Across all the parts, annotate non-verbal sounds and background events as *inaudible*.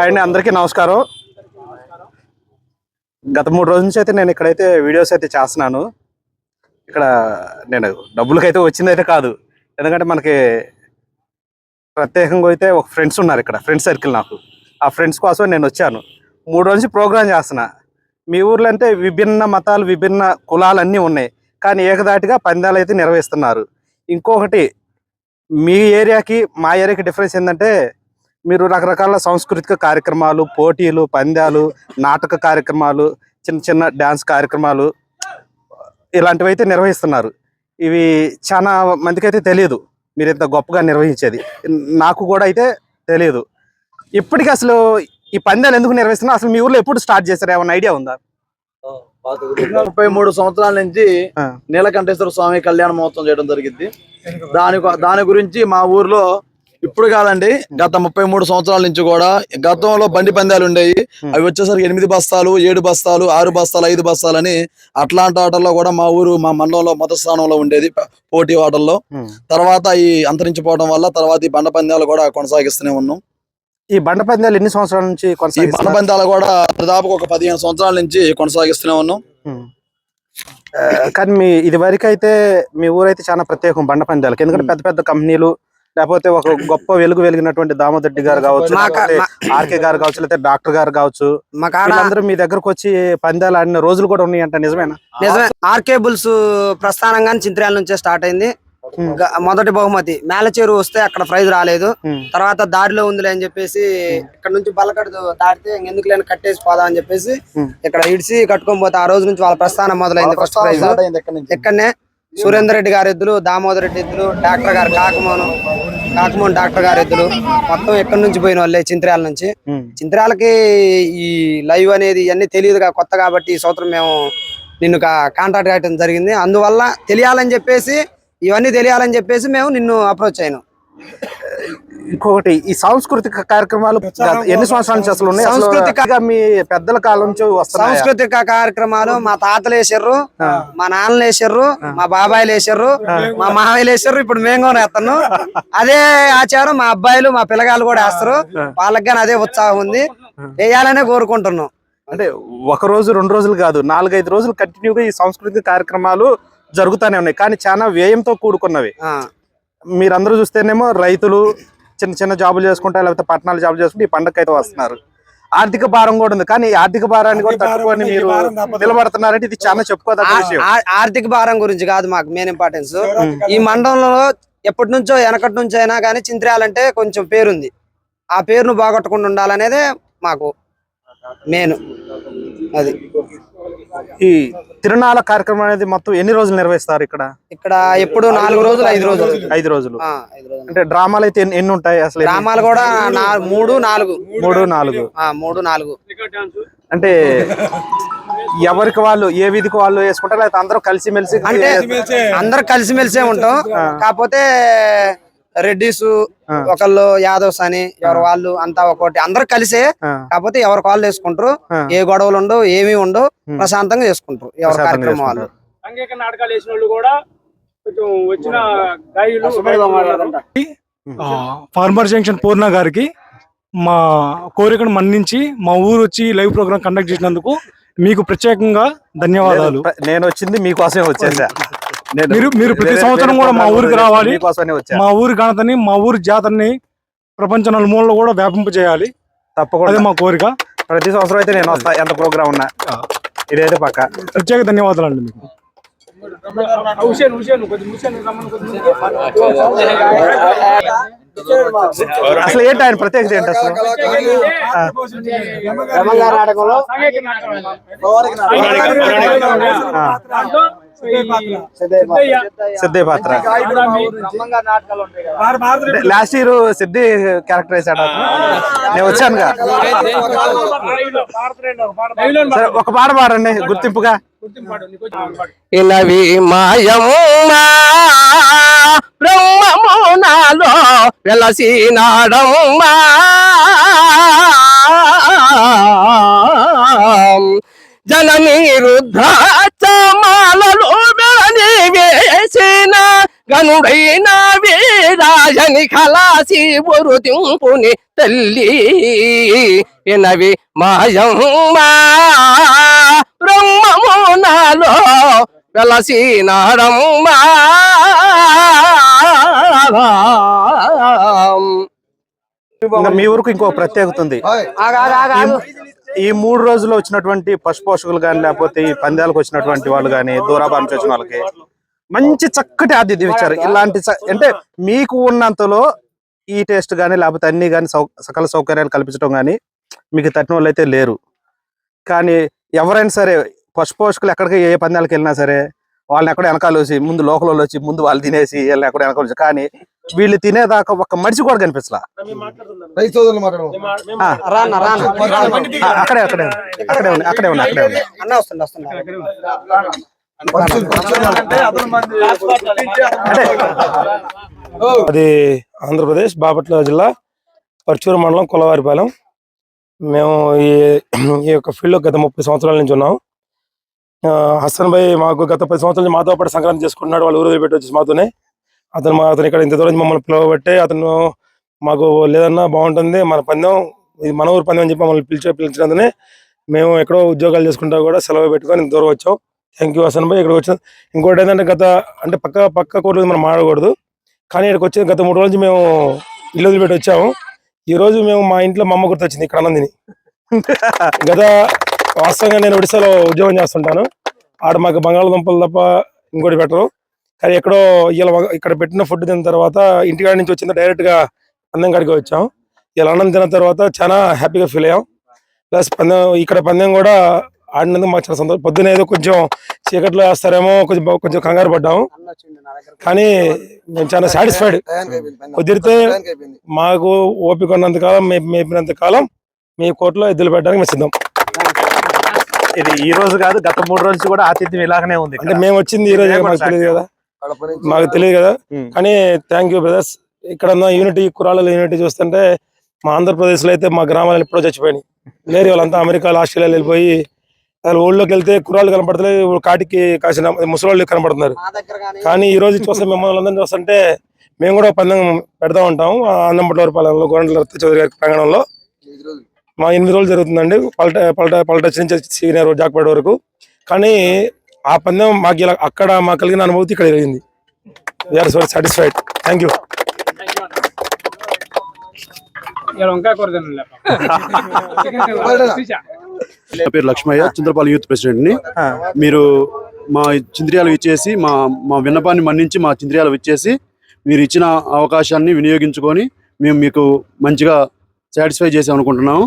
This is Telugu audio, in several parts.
అండ్ అందరికీ నమస్కారం. గత మూడు రోజుల నుంచి అయితే నేను ఇక్కడైతే వీడియోస్ అయితే చేస్తున్నాను. ఇక్కడ నేను డబ్బులకైతే వచ్చిందైతే కాదు. ఎందుకంటే మనకి ప్రత్యేకంగా అయితే ఒక ఫ్రెండ్స్ ఉన్నారు ఇక్కడ ఫ్రెండ్స్ సర్కిల్ నాకు. ఆ ఫ్రెండ్స్ కోసం నేను వచ్చాను. మూడు రోజు ప్రోగ్రామ్ చేస్తున్నా. మీ ఊర్లో అంటే విభిన్న మతాలు విభిన్న కులాలు అన్నీ ఉన్నాయి. కానీ ఏకదాటిగా పందాలు అయితే నిర్వహిస్తున్నారు. ఇంకొకటి మీ ఏరియాకి మా ఏరియాకి డిఫరెన్స్ ఏంటంటే మీరు రకరకాల సాంస్కృతిక కార్యక్రమాలు పోటీలు పందాలు నాటక కార్యక్రమాలు చిన్న చిన్న డ్యాన్స్ కార్యక్రమాలు ఇలాంటివి అయితే నిర్వహిస్తున్నారు. ఇవి చాలా మందికి అయితే తెలియదు మీరు ఇంత గొప్పగా నిర్వహించేది. నాకు కూడా అయితే తెలియదు ఇప్పటికి అసలు ఈ పందాలు ఎందుకు నిర్వహిస్తున్నారు? అసలు మీ ఊర్లో ఎప్పుడు స్టార్ట్ చేశారు? ఏమైనా ఐడియా ఉందా? ముప్పై మూడు సంవత్సరాల నుంచి నీలకంఠేశ్వర స్వామి కళ్యాణ మహోత్సవం చేయడం జరిగింది. దాని దాని గురించి మా ఊర్లో ఇప్పుడు కాదండి గత ముప్పై మూడు సంవత్సరాల నుంచి కూడా గతంలో బండి పందాలు ఉండేవి. అవి వచ్చేసరికి ఎనిమిది బస్తాలు ఏడు బస్తాలు ఆరు బస్తాలు ఐదు బస్తాలు అని అట్లాంటి ఆటల్లో కూడా మా ఊరు మా మండలంలో మొదటి స్థానంలో ఉండేది పోటీ ఆటల్లో. తర్వాత ఈ అంతరించిపోవడం వల్ల తర్వాత ఈ బండ పందాలు కూడా కొనసాగిస్తూనే ఉన్నాం. ఈ బండ పందాలు ఎన్ని సంవత్సరాల నుంచి ఈ బండ పందాలు కూడా దాదాపు ఒక పదిహేను సంవత్సరాల నుంచి కొనసాగిస్తూనే ఉన్నాం. కానీ మీ ఇది వరకు అయితే మీ ఊరైతే చాలా ప్రత్యేకం బండ పందాలకి. ఎందుకంటే పెద్ద పెద్ద కంపెనీలు లేకపోతే ఒక గొప్ప వెలుగు వెలిగినటువంటి దామోదర్డి గారు కావచ్చు ఆర్కే గారు కావచ్చు లేకపోతే డాక్టర్ గారు కావచ్చు మా కాడ వీళ్ళందరూ మీ దగ్గరకు వచ్చి పందాలు ఆడిన రోజులు కూడా ఉన్నాయంట నిజమేనా? నిజమే. ఆర్కే బుల్స్ ప్రస్థానంగా చింత్రాల నుంచే స్టార్ట్ అయింది. మొదటి బహుమతి. మేలచేరు వస్తే అక్కడ ప్రైజ్ రాలేదు. తర్వాత దారిలో ఉందిలే అని చెప్పేసి ఇక్కడ నుంచి బల్లకడ దాటితే ఎందుకు లేని కట్టేసి పోదాం అని చెప్పేసి. ఇక్కడ ఇడిసి కట్టుకొని పోతే ఆ రోజు నుంచి వాళ్ళ ప్రస్థానం మొదలైంది ఫస్ట్ ప్రైజ్ ఇక్కడనే సురేందర్ రెడ్డి గారి ఎద్దులు దామోదర్ రెడ్డి ఎద్దులు డాక్టర్ గారు కాకమోను కాకమోను డాక్టర్ గారి ఎద్దులు. మొత్తం ఎక్కడి నుంచి పోయిన వాళ్ళే చింత్రాల నుంచి. చింత్రాలకి ఈ లైవ్ అనేది ఇవన్నీ తెలియదు కొత్త కాబట్టి ఈ సంవత్సరం మేము నిన్ను కాంటాక్ట్ చేయడం జరిగింది. అందువల్ల తెలియాలని చెప్పేసి ఇవన్నీ తెలియాలని చెప్పేసి మేము నిన్ను అప్రోచ్ అయ్యాను ఇంకొకటి ఈ సాంస్కృతిక కార్యక్రమాలు ఎన్ని సంవత్సరాల నుంచి అసలు ఉన్నాయి? సాంస్కృతిక- మీ పెద్దల కాలం నుంచి వస్తున్నాయి? సాంస్కృతిక కార్యక్రమాలు మా తాతలు వేసారు మా నాన్నలు వేసారు మా బాబాయిలు వేసారు మా మామయ్యలు వేసారు ఇప్పుడు మేము కూడా వేస్తాను. అదే ఆచారం మా అబ్బాయిలు మా పిల్లగాళ్ళు కూడా వేస్తారు. వాళ్ళకి కానీ అదే ఉత్సాహం ఉంది. వేయాలనే కోరుకుంటున్నాం. అంటే ఒక రోజు రెండు రోజులు కాదు నాలుగైదు రోజులు కంటిన్యూగా ఈ సాంస్కృతిక కార్యక్రమాలు జరుగుతూనే ఉన్నాయి. కానీ చాలా వ్యయంతో కూడుకున్నవి. మీరందరూ చూస్తేనేమో రైతులు చిన్న చిన్న జాబులు చేసుకుంటారు లేకపోతే పట్టణాలు జాబులు చేసుకుంటే ఈ పండగ అయితే వస్తున్నారు. ఆర్థిక భారం కూడా ఉంది. కానీ ఆర్థిక భారాన్ని కూడా తట్టుకొని మీరు నిలబడుతున్నారంటే ఇది చాలా చెప్పుకోదగ్గ ఆ- విషయం. ఆ- ఆర్థిక భారం గురించి కాదు మాకు మెయిన్ ఇంపార్టెన్స్ ఈ మండలంలో ఎప్పటి నుంచో వెనకటి నుంచి అయినా కానీ చింత్రాలంటే కొంచెం పేరుంది. ఆ పేరును బాగొట్టకుండా ఉండాలనేదే మాకు మెయిన్ అది. ఈ తిరునాళ్ళ కార్యక్రమం అనేది మొత్తం ఎన్ని రోజులు నిర్వహిస్తారు ఇక్కడ? ఇక్కడ ఎప్పుడు నాలుగు రోజులు ఐదు రోజులు. ఐదు రోజులు. అంటే డ్రామాలు అయితే ఎన్ని- ఉంటాయి అసలు? గ్రామాలు కూడా మూడు నాలుగు. మూడు నాలుగు. మూడు నాలుగు. అంటే ఎవరికి వాళ్ళు ఏ విధికి వాళ్ళు వేసుకుంటారు? లేకపోతే అందరూ కలిసిమెలిసి అంటే అందరు కలిసిమెలిసే ఉంటాం. కాకపోతే రెడ్డిస్ ఒకళ్ళు యాదవ్స్ అని ఎవరు వాళ్ళు అంతా ఒకటి అందరు కలిసే కాకపోతే ఎవరికి వాళ్ళు వేసుకుంటారు. ఏ గొడవలు ఉండవు ఏమీ ఉండవు ప్రశాంతంగా చేసుకుంటారు ఎవరి కార్యక్రమం వాళ్ళు. చేసుకుంటారు. సాంఘిక నాటకాలు వేసిన వాళ్ళు కూడా కొంచెం వచ్చిన గాయలు ఆ, ఫార్మర్ జంక్షన్ పూర్ణ గారికి మా కోరికను మన్నించి మా ఊరు వచ్చి లైవ్ ప్రోగ్రామ్ కండక్ట్ చేసినందుకు మీకు ప్రత్యేకంగా ధన్యవాదాలు. నేను వచ్చింది మీకోసమే వచ్చేసా. మీరు మీరు ప్రతి సంవత్సరం కూడా మా ఊరికి రావాలి. మా ఊరి ఘనతని మా ఊరి జాతరని ప్రపంచ నలుమూలలో కూడా వ్యాపింపజేయాలి తప్పకుండా. మా కోరిక. ప్రతి సంవత్సరం అయితే నేను వస్తా ఎంత ప్రోగ్రామ్ ఉన్నా. ఇదైతే పక్క. ప్రత్యేక ధన్యవాదాలు అండి మీకు. అసలు ఏంటి ఆయన ప్రత్యేకత ఏంటి అసలు? నాటకాలు సిద్ధయ్య, పాత్ర లాస్ట్ ఇయర్ సిద్ధి క్యారెక్టర్ వేసాడు అతను. నేను. సరే ఒక పాట పాడండి గుర్తింపుగా గుర్తింపు పాడు, నీకు కొంచెం పాడు. ఇనవి మాయమ్మా బ్రహ్మము నాలో వెలసినాడమ్మా జనని రుద్రాచమాలలో మెరని వేసిన గనుడైన వీరాజని కలాసి ఒరుదింపుని తల్లి. వినవి మాయమ్మా బ్రహ్మము నాలో వెలసినాడమ్మా మీ ఊరికి ఇంకో ప్రత్యేకత ఉంది. ఈ మూడు రోజుల్లో వచ్చినటువంటి పశు పోషకులు కానీ లేకపోతే ఈ పందాలకు వచ్చినటువంటి వాళ్ళు కానీ దూరాభారం వచ్చిన వాళ్ళకి మంచి చక్కటి ఆతిథ్యం ఇచ్చారు ఇలాంటి చ- అంటే మీకు ఉన్నంతలో ఈ టేస్ట్ కానీ లేకపోతే అన్ని కానీ సకల సౌకర్యాలు కల్పించడం కానీ మీకు తట్టిన వాళ్ళు అయితే లేరు కానీ ఎవరైనా సరే పశు పోషకులు ఎక్కడికి ఏ పందాలకు వెళ్ళినా సరే వాళ్ళని ఎక్కడ వెనకాల వచ్చి ముందు లోకల్ వాళ్ళు వచ్చి ముందు వాళ్ళు తినేసి వీళ్ళని ఎక్కడ వెనకాల వచ్చి కానీ వీళ్ళు తినేదాకా ఒక్క మనిషి కూడా కనిపించలా అక్కడే అక్కడే. అక్కడే ఉంది అక్కడే ఉంది అక్కడే ఉంది అది ఆంధ్రప్రదేశ్ బాపట్ల జిల్లా పర్చూరు మండలం కులవారిపాలెం. మేము ఈ ఈ యొక్క ఫీల్డ్లో గత ముప్పై సంవత్సరాల నుంచి ఉన్నాం. హసన్ భాయ్ మాకు గత పది సంవత్సరాల నుంచి మాతో పాటు సంక్రాంతి చేసుకుంటున్నాడు. వాళ్ళు ఊరు పెట్టి వచ్చేసి మాతోనే. అతను మా అతను ఇక్కడ ఇంత దూరం మమ్మల్ని పిలవబట్టే అతను మాకు లేదన్నా బాగుంటుంది. మన పందెం ఇది మన ఊరు పందెం అని చెప్పి మమ్మల్ని పిలిచే పిలిచినందునే మేము ఎక్కడో ఉద్యోగాలు చేసుకుంటా కూడా సెలవు పెట్టుకొని ఇంత దూరం వచ్చాం. థ్యాంక్ యూ హసన్ భాయ్. ఇక్కడ వచ్చిన ఇంకోటి ఏంటంటే గత అంటే పక్క పక్క కోర్టు మనం మాడకూడదు కానీ ఇక్కడికి వచ్చి గత మూడు రోజులు మేము ఇల్లు వదిలిపెట్టి వచ్చాము. ఈ రోజు మేము మా ఇంట్లో మా అమ్మ గుర్తొచ్చింది ఇక్కడ అన్నందిని *laughs* గత వాస్తవంగా నేను ఒడిశాలో ఉద్యోగం చేస్తుంటాను. ఆడ మాకు బంగాళదుంపలు తప్ప ఇంకోటి పెట్టరు. కానీ ఎక్కడో ఇలా ఇక్కడ పెట్టిన ఫుడ్ తిన్న తర్వాత ఇంటికాడ నుంచి వచ్చింది డైరెక్ట్గా పందెం కాడికి వచ్చాం. ఇలా అన్నం తిన్న తర్వాత చాలా హ్యాపీగా ఫీల్ అయ్యాం. ప్లస్ పందెం ఇక్కడ పందెం కూడా ఆడినందుకు మాకు చాలా సంతోషం. పొద్దున ఏదో కొంచెం చీకట్లో వేస్తారేమో కొంచెం కొంచెం కంగారు పడ్డాము. కానీ మేము చాలా సాటిస్ఫైడ్ కుదిరితే మాకు ఓపిక ఉన్నంత కాలం మేము మేపినంత కాలం మీ కోర్టులో ఎద్దులు పెట్టడానికి మేము సిద్ధం. ఇది ఈ రోజు కాదు గత మూడు రోజులు కూడా ఆతిథ్యం ఇలాగనే ఉంది అంటే మేము వచ్చింది ఈ రోజు మాకు తెలియదు కదా. మాకు తెలియదు కదా. కానీ థ్యాంక్ యూ బ్రదర్స్ ఇక్కడ ఉన్న యూనిటీ కురాల యూనిటీ చూస్తుంటే మా ఆంధ్రప్రదేశ్లో అయితే మా గ్రామాలు ఎప్పుడో చచ్చిపోయినాయి. లేరు వాళ్ళంతా అమెరికాలో ఆస్ట్రేలియా వెళ్ళిపోయి అసలు ఊళ్ళోకి వెళ్తే కుర్రాళ్ళు కనపడతలేదు కాటికి కాసిన ముసలోళ్ళు కనపడుతున్నారు. కానీ ఈ రోజు చూస్తే మిమ్మల్ని అందరినీ చూస్తుంటే మేము కూడా పందెం పెడతా ఉంటాం ఆ అన్నంపట్ల పాలెంలో గోరంట్ల రత్న చౌదరి గారి ప్రాంగణంలో. మా ఎనిమిది రోజులు జరుగుతుందండి పల్ట పల్ట పల్టచ్ నుంచి సీనియర్ జాక్పేట వరకు. కానీ ఆ పందెం మాకు ఇలా అక్కడ మాకు కలిగిన అనుభూతి ఇక్కడ జరిగింది. We are very satisfied thank you తినలే నా పేరు లక్ష్మయ్య చింతలపాలెం యూత్ ప్రెసిడెంట్ని ఆ. మీరు మా చింద్రియాలు ఇచ్చేసి మా మా విన్నపాన్ని మన్నించి మా చింద్రియాలు ఇచ్చేసి మీరు ఇచ్చిన అవకాశాన్ని వినియోగించుకొని మేము మీకు మంచిగా సాటిస్ఫై చేసాం అనుకుంటున్నాము.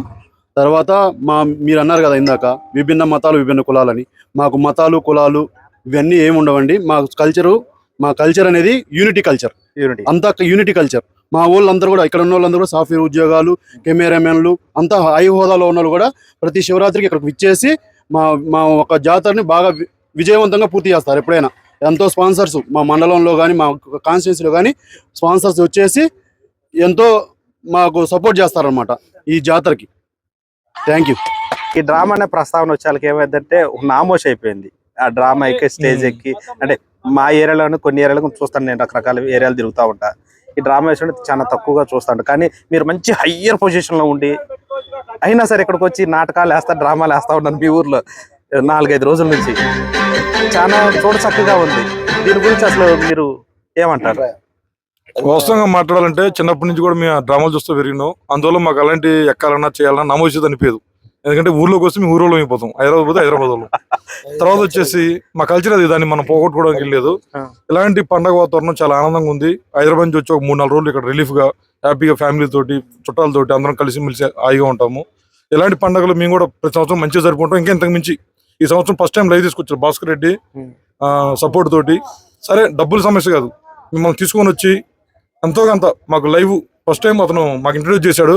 తర్వాత మా మీరు అన్నారు కదా ఇందాక విభిన్న మతాలు విభిన్న కులాలని. మాకు మతాలు కులాలు ఇవన్నీ ఏమి ఉండవండి. మా కల్చరు మా కల్చర్ అనేది యూనిటీ కల్చర్ యూనిటీ అంతా యూనిటీ కల్చర్ మా వాళ్ళందరూ కూడా ఇక్కడ ఉన్న వాళ్ళందరూ కూడా సాఫ్ట్వేర్ ఉద్యోగాలు కెమెరామెన్లు అంతా హై హోదాలో ఉన్న వాళ్ళు కూడా ప్రతి శివరాత్రికి ఇక్కడికి విచ్చేసి మా మా ఒక జాతరని బాగా వి- విజయవంతంగా పూర్తి చేస్తారు ఎప్పుడైనా. ఎంతో స్పాన్సర్స్ మా మండలంలో కానీ మా కాన్స్టిట్యున్సీలో కానీ స్పాన్సర్స్ వచ్చేసి ఎంతో మాకు సపోర్ట్ చేస్తారనమాట ఈ జాతరకి. Thank you. ఈ డ్రామా అనే ప్రస్తావన వచ్చేకి ఏమైందంటే ఒక నామోష్ అయిపోయింది. ఆ డ్రామా ఎక్కి స్టేజ్ ఎక్కి అంటే మా ఏరియాలోనే కొన్ని ఏరియాలో చూస్తాను నేను రకరకాల ఏరియాలు తిరుగుతూ ఉంటా. ఈ డ్రామా వేసుకుంటే చాలా తక్కువగా చూస్తాడు. కానీ మీరు మంచి హయ్యర్ పొజిషన్లో ఉండి అయినా సరే ఇక్కడికి వచ్చి నాటకాలు వేస్తా డ్రామాలు వేస్తా ఉన్నాను మీ ఊర్లో. నాలుగైదు రోజుల నుంచి. చాలా చూడ చక్కగా ఉంది. దీని గురించి అసలు మీరు ఏమంటారు? వాస్తవంగా మాట్లాడాలంటే చిన్నప్పటి నుంచి కూడా మేము డ్రామాలు చూస్తూ పెరిగినాం. అందువల్ల మాకు అలాంటి ఎక్కాలన్నా చేయాలన్నా నమోదు అనిపించదు ఎందుకంటే ఊర్లోకి వస్తే మేము ఊరిలో అయిపోతాం. హైదరాబాద్ పోతే హైదరాబాద్ వాళ్ళం. తర్వాత వచ్చేసి మా కల్చర్ అది దాన్ని మనం పోగొట్టుకోవడానికి లేదు. ఇలాంటి పండగ వాతావరణం చాలా ఆనందంగా ఉంది. హైదరాబాద్ నుంచి వచ్చి ఒక మూడు నాలుగు రోజులు ఇక్కడ రిలీఫ్గా హ్యాపీగా ఫ్యామిలీ తోటి చుట్టాలతోటి అందరం కలిసి మెలిసి హాయిగా ఉంటాము. ఇలాంటి పండుగలు మేము కూడా ప్రతి సంవత్సరం మంచిగా జరుపుకుంటాం. ఇంకా ఇంతకు మించి ఈ సంవత్సరం ఫస్ట్ టైం లైవ్ తీసుకొచ్చారు భాస్కర్ రెడ్డి. సపోర్ట్ తోటి. సరే డబ్బుల సమస్య కాదు. మిమ్మల్ని తీసుకొని వచ్చి ఎంతో కొంత మాకు లైవ్ ఫస్ట్ టైం అతను మాకు ఇంట్రడ్యూస్ చేశాడు.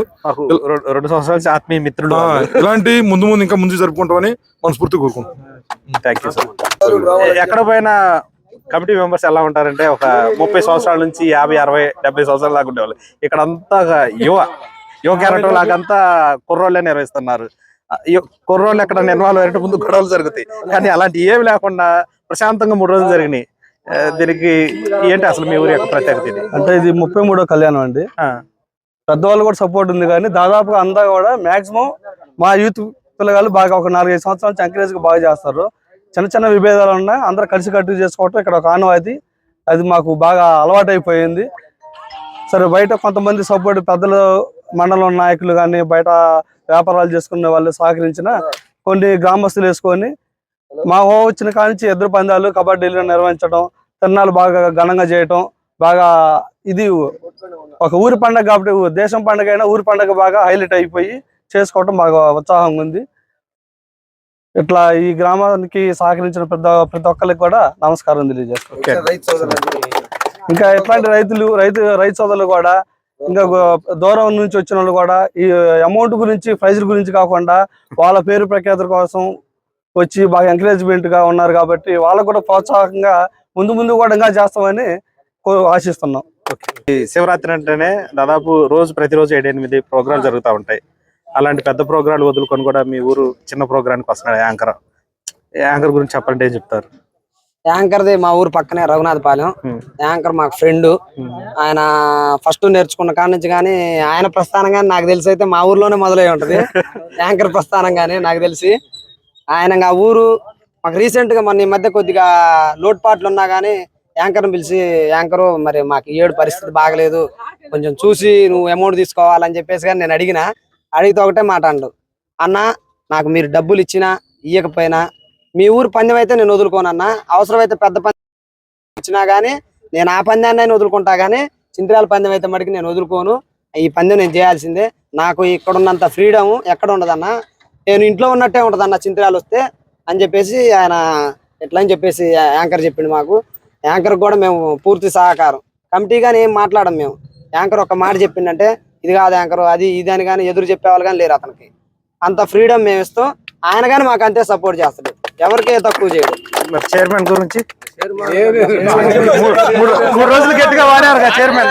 రెండు సంవత్సరాల నుంచి ఆత్మీయ మిత్రుడు ఇలాంటి ముందు ముందు ఇంకా ముందు జరుపుకుంటామని మనస్ఫూర్తి కోరుకుంటాం ఎక్కడ పోయినా కమిటీ మెంబర్స్ ఎలా ఉంటారంటే ఒక ముప్పై సంవత్సరాల నుంచి యాభై అరవై డెబ్బై సంవత్సరాల దాకా ఉండేవాళ్ళు. ఇక్కడ అంతా యువ యువ క్యారెక్టర్ లాగంతా కుర్రోళ్ళే నిర్వహిస్తున్నారు. కుర్రోళ్ళు ఎక్కడ ఇన్వాల్వ్ అయ్యేట ముందు గొడవలు జరుగుతాయి. కానీ అలాంటి ఏమి లేకుండా ప్రశాంతంగా మూడు రోజులు జరిగినాయి. దీనికి ఏంటి అసలు మీ ఊరి యొక్క ప్రత్యేకత ఇది? అంటే ఇది ముప్పై మూడో కళ్యాణం అండి. పెద్దవాళ్ళు కూడా సపోర్ట్ ఉంది కానీ దాదాపుగా అంతా కూడా మాక్సిమం మా యూత్ పిల్లగాళ్ళు బాగా ఒక నాలుగైదు సంవత్సరాల నుంచి ఎంకరేజ్ బాగా చేస్తారు. చిన్న చిన్న విభేదాలు ఉన్నాయి అందరూ కలిసి కట్టు చేసుకోవటం ఇక్కడ ఒక ఆనవాయితీ. అది మాకు బాగా అలవాటు అయిపోయింది సరే బయట కొంతమంది సపోర్ట్ పెద్దలు మండలం నాయకులు కానీ బయట వ్యాపారాలు చేసుకునే వాళ్ళు సహకరించిన కొన్ని గ్రామస్తులు వేసుకొని మా వచ్చిన కానించి ఎదురు పందాలు కబడ్డీలు నిర్వహించడం తిరణాలు బాగా ఘనంగా చేయటం బాగా ఇది ఒక ఊరి పండగ కాబట్టి ఊ- దేశం పండగ అయినా ఊరి పండగ బాగా హైలైట్ అయిపోయి చేసుకోవటం బాగా ఉత్సాహంగా ఉంది. ఇట్లా ఈ గ్రామానికి సహకరించిన ప్రతి ప్రతి ఒక్కరికి కూడా నమస్కారం తెలియజేస్తాను ఇంకా ఎట్లాంటి రైతులు రైతు రైతు సోదరులు కూడా ఇంకా దూరం నుంచి వచ్చిన వాళ్ళు కూడా ఈ అమౌంట్ గురించి ప్రైజుల గురించి కాకుండా వాళ్ళ పేరు ప్రఖ్యాతుల కోసం వచ్చి బాగా ఎంకరేజ్మెంట్గా ఉన్నారు కాబట్టి వాళ్ళకు కూడా ప్రోత్సాహకంగా ముందు ముందు కూడా ఇంకా చేస్తామని ఆశిస్తున్నాం. ఈ శివరాత్రి అంటేనే దాదాపు రోజు ప్రతిరోజు ఏడెనిమిది ప్రోగ్రాలు జరుగుతూ ఉంటాయి. అలాంటి పెద్ద ప్రోగ్రాలు వదులుకొని కూడా మీ ఊరు చిన్న ప్రోగ్రానికి వస్తున్నాడు యాంకర్. యాంకర్ గురించి చెప్పాలంటే ఏం చెప్తారు? యాంకర్ది మా ఊరు పక్కనే రఘునాథపాలెం. యాంకర్ మాకు ఫ్రెండ్ ఆయన ఫస్ట్ నేర్చుకున్న కాడ నుంచి కానీ ఆయన ప్రస్థానం కానీ నాకు తెలిసి అయితే మా ఊర్లోనే మొదలై ఉంటది. *laughs* యాంకర్ ప్రస్థానం కానీ నాకు తెలిసి. ఆయన ఆ ఊరు మాకు రీసెంట్గా మన ఈ మధ్య కొద్దిగా లోటుపాట్లు ఉన్నా కానీ యాంకర్ పిలిచి యాంకరు మరి మాకు ఏడు పరిస్థితి బాగలేదు కొంచెం చూసి నువ్వు అమౌంట్ తీసుకోవాలని చెప్పేసి కానీ నేను అడిగిన అడిగితే ఒకటే మాట అండు అన్న నాకు మీరు డబ్బులు ఇచ్చినా ఇయ్యకపోయినా మీ ఊరు పందెం అయితే నేను వదులుకోనన్నా అవసరమైతే పెద్ద పందెం ఇచ్చినా కానీ నేను ఆ పందాన్ని వదులుకుంటా కానీ చింతరాల పందెం అయితే మటుకు నేను వదులుకోను ఈ పందెం నేను చేయాల్సిందే నాకు ఇక్కడ ఉన్నంత ఫ్రీడమ్ ఎక్కడ ఉండదన్న నేను ఇంట్లో ఉన్నట్టే ఉంటుందన్న చింతరాలు వస్తే అని చెప్పేసి ఆయన ఎట్లా అని చెప్పేసి యాంకర్ చెప్పిండు మాకు. యాంకర్ కూడా మేము పూర్తి సహకారం. కమిటీగాని ఏం మాట్లాడం మేము. యాంకర్ ఒక మాట చెప్పిండంటే ఇది కాదు యాంకర్ అది ఇది అని కానీ ఎదురు చెప్పేవాళ్ళు కానీ లేరు అతనికి. అంత ఫ్రీడమ్ మేము ఇస్తాం. ఆయన కానీ మాకు అంతే సపోర్ట్ చేస్తాడు. ఎవరికే తక్కువ చేయడు. చైర్మన్ గురించి? మూడు- రోజులు గట్టిగా వాడారు కదా చైర్మన్.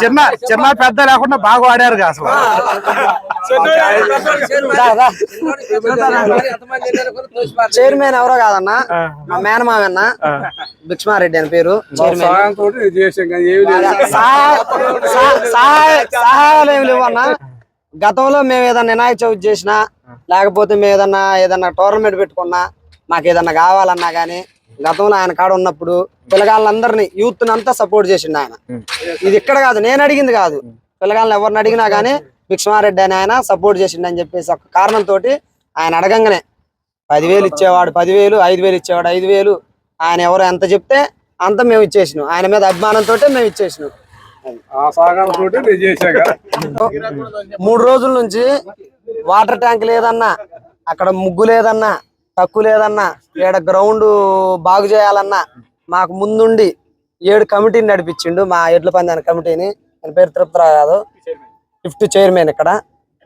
చిన్న చిన్న పెద్ద లేకుండా బాగా వాడారు అసలు. చైర్మన్ ఎవరో కాదన్న. మా మేనమామన్న భిక్ష్మారెడ్డి అని పేరు. సహాయాలు ఏమి లేవన్నా. గతంలో మేము ఏదన్నా వినాయక చవితి చేసినా లేకపోతే మేము ఏదన్నా ఏదన్నా టోర్నమెంట్ పెట్టుకున్నా మాకు ఏదన్నా కావాలన్నా గానీ గతంలో ఆయన కాడ ఉన్నప్పుడు పిల్లగాళ్ళందరినీ యూత్ అంతా సపోర్ట్ చేసిండు ఆయన. ఇది ఇక్కడ కాదు నేను అడిగింది కాదు. పిల్లగాళ్ళని ఎవరిని అడిగినా గానీ భిక్ష్మారెడ్డి అని ఆయన సపోర్ట్ చేసిండు అని చెప్పేసి ఒక కారణంతో ఆయన అడగంగానే పదివేలు ఇచ్చేవాడు పదివేలు ఐదు వేలు ఇచ్చేవాడు ఐదు వేలు ఆయన ఎవరు ఎంత చెప్తే అంత మేము ఇచ్చేసినాం. ఆయన మీద అభిమానంతో మేము ఇచ్చేసినాం. మూడు రోజుల నుంచి వాటర్ ట్యాంక్ లేదన్నా అక్కడ ముగ్గు లేదన్నా తక్కువ లేదన్నా ఈడ గ్రౌండ్ బాగు చేయాలన్నా మాకు ముందుండి ఏడు కమిటీని నడిపించిండు మా ఎడ్ల పందాని కమిటీని. ఆయన పేరు తిరుపతిరావు కాదు ఫిఫ్త్ చైర్మన్ ఇక్కడ.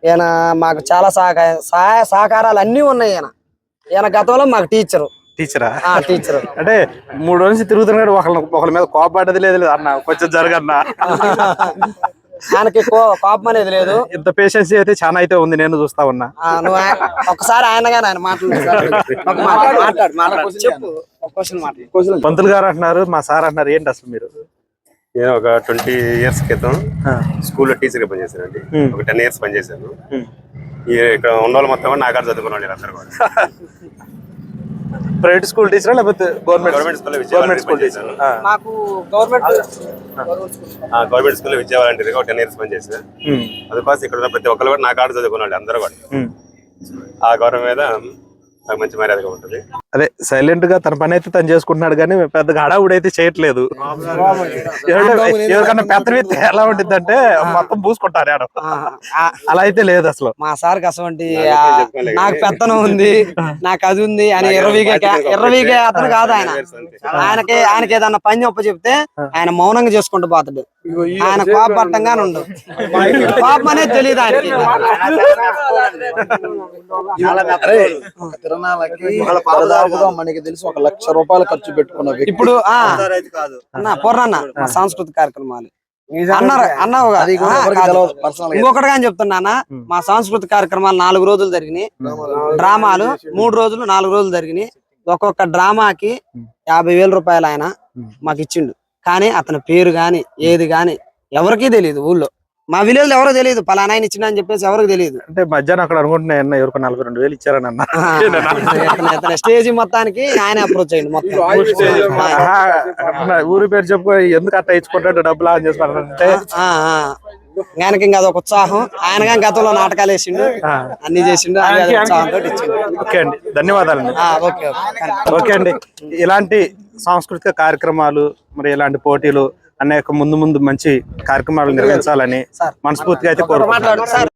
ఈయన మాకు చాలా సహకార సహాయ సహకారాలు అన్నీ ఉన్నాయి ఈయన. ఈయన గతంలో మాకు టీచరు. టీచరా? ఆ టీచరు. *laughs* అంటే మూడు రోజుల నుంచి తిరుగుతున్నాడు ఒకళ్ళ ఒకళ్ళ మీద కోపపడ్డది లేదు లేదు అన్న కొంచెం జరగన్నా. *laughs* ఆయనకి కోపం అనేది లేదు. ఇంత పేషెన్సీ అయితే చాలా అయితే ఉంది నేను చూస్తా ఉన్నా. ఒకసారి ఆయన మాట్లాడు. పంతులు గారు అంటున్నారు మా సార్ అంటున్నారు ఏంటి అసలు మీరు? నేను ఒక ట్వంటీ ఇయర్స్ క్రితం స్కూల్లో టీచర్గా పనిచేశానండి. ఒక టెన్ ఇయర్స్ పనిచేశాను. ఇక్కడ ఉన్న వాళ్ళు మొత్తం కూడా నాగారు చదువుకున్న వాళ్ళు అందరూ కూడా. ప్రైవేట్ స్కూల్ టీచరా లేకపోతే గవర్నమెంట్ గవర్నమెంట్ స్కూల్లో గవర్నమెంట్ స్కూల్ టీచర్? మాకు గవర్నమెంట్ గవర్నమెంట్ స్కూల్లో విజయవాడ ఒక టెన్ ఇయర్స్ పనిచేశాను. అందుకోసం ఇక్కడ ఉన్న ప్రతి ఒక్కరు కూడా నాగాడు చదువుకున్న వాళ్ళు అందరూ కూడా. ఆ గౌరవం మీద నాకు మంచి మర్యాదగా ఉంటుంది. అదే సైలెంట్గా తన పని అయితే తను చేసుకుంటున్నాడు కానీ పెద్దగా హడావుడి అయితే చేయట్లేదు. ఎవరికైనా- ఎవరికన్నా పెద్ద వ్యక్తి ఎలా ఉంటుంది అంటే మొత్తం పూసుకుంటారు ఆడ. అలా అయితే లేదు అసలు. మా సార్కి అసలు నాకు పెత్తనం ఉంది నాకు అది ఉంది అని ఎర్రవీగే ఎర్రవీగే అతను కాదు ఆయన. ఆయనకి ఆయనకి ఏదన్నా పని ఒప్ప చెప్తే ఆయన మౌనంగా చేసుకుంటూ పోతాడు. ఆయన కోపట్టంగానే ఉండు. కోపం అనేది తెలియదు ఆయనకి. తిరణాలకి దాదాపుగా మనకి తెలిసి ఒక లక్ష రూపాయలు ఖర్చు పెట్టుకున్న వ్యక్తి. ఇప్పుడు ఆ అన్న పూర్ణన్న మా సాంస్కృతిక కార్యక్రమాలు అన్నారు అన్నావు కదా. అది కూడా ఆ, ఎవరికి కాదు. తెలియదు, personal గా. ఇంకొకటి కానీ చెప్తున్నా మా సాంస్కృతిక కార్యక్రమాలు నాలుగు రోజులు జరిగినాయి. డ్రామాలు. మూడు రోజులు నాలుగు రోజులు జరిగినాయి. ఒక్కొక్క డ్రామాకి యాభై వేల రూపాయలు ఆయన మాకు ఇచ్చిండు. కానీ అతని పేరు గాని ఏది గాని ఎవరికీ తెలియదు ఊళ్ళో. మా విలేజ్లో ఎవరో తెలియదు. పలానా ఆయన ఇచ్చిన అని చెప్పేసి ఎవరికి తెలియదు. అంటే మధ్యాహ్నం అక్కడ అనుకుంటున్నా అన్న ఎవరికి నలభై రెండు వేలు ఇచ్చారని అన్న. స్టేజ్ మొత్తానికి ఆయన అప్రోచ్ అయ్యింది మొత్తం. ఊరి పేరు చెప్పుకో ఎందుకు అట్లా ఇచ్చుకుంటాడు డబ్బులు అని చేసుకుంటారంటే ఆ, ఆ. ఆయనకి ఇంకా అదొక ఉత్సాహం. ఆయన కానీ గతంలో నాటకాలు వేసిండు. అన్ని చేసిండు. ఉత్సాహంతో ఇచ్చిండు. ఓకే అండి. ధన్యవాదాలండి. ఆ, ఓకే ఓకే. ఓకే అండి. ఇలాంటి సాంస్కృతిక కార్యక్రమాలు మరి ఇలాంటి పోటీలు అనేక ముందు ముందు మంచి కార్యక్రమాలు నిర్వహించాలని మనస్ఫూర్తిగా అయితే కోరుకుంటున్నాను.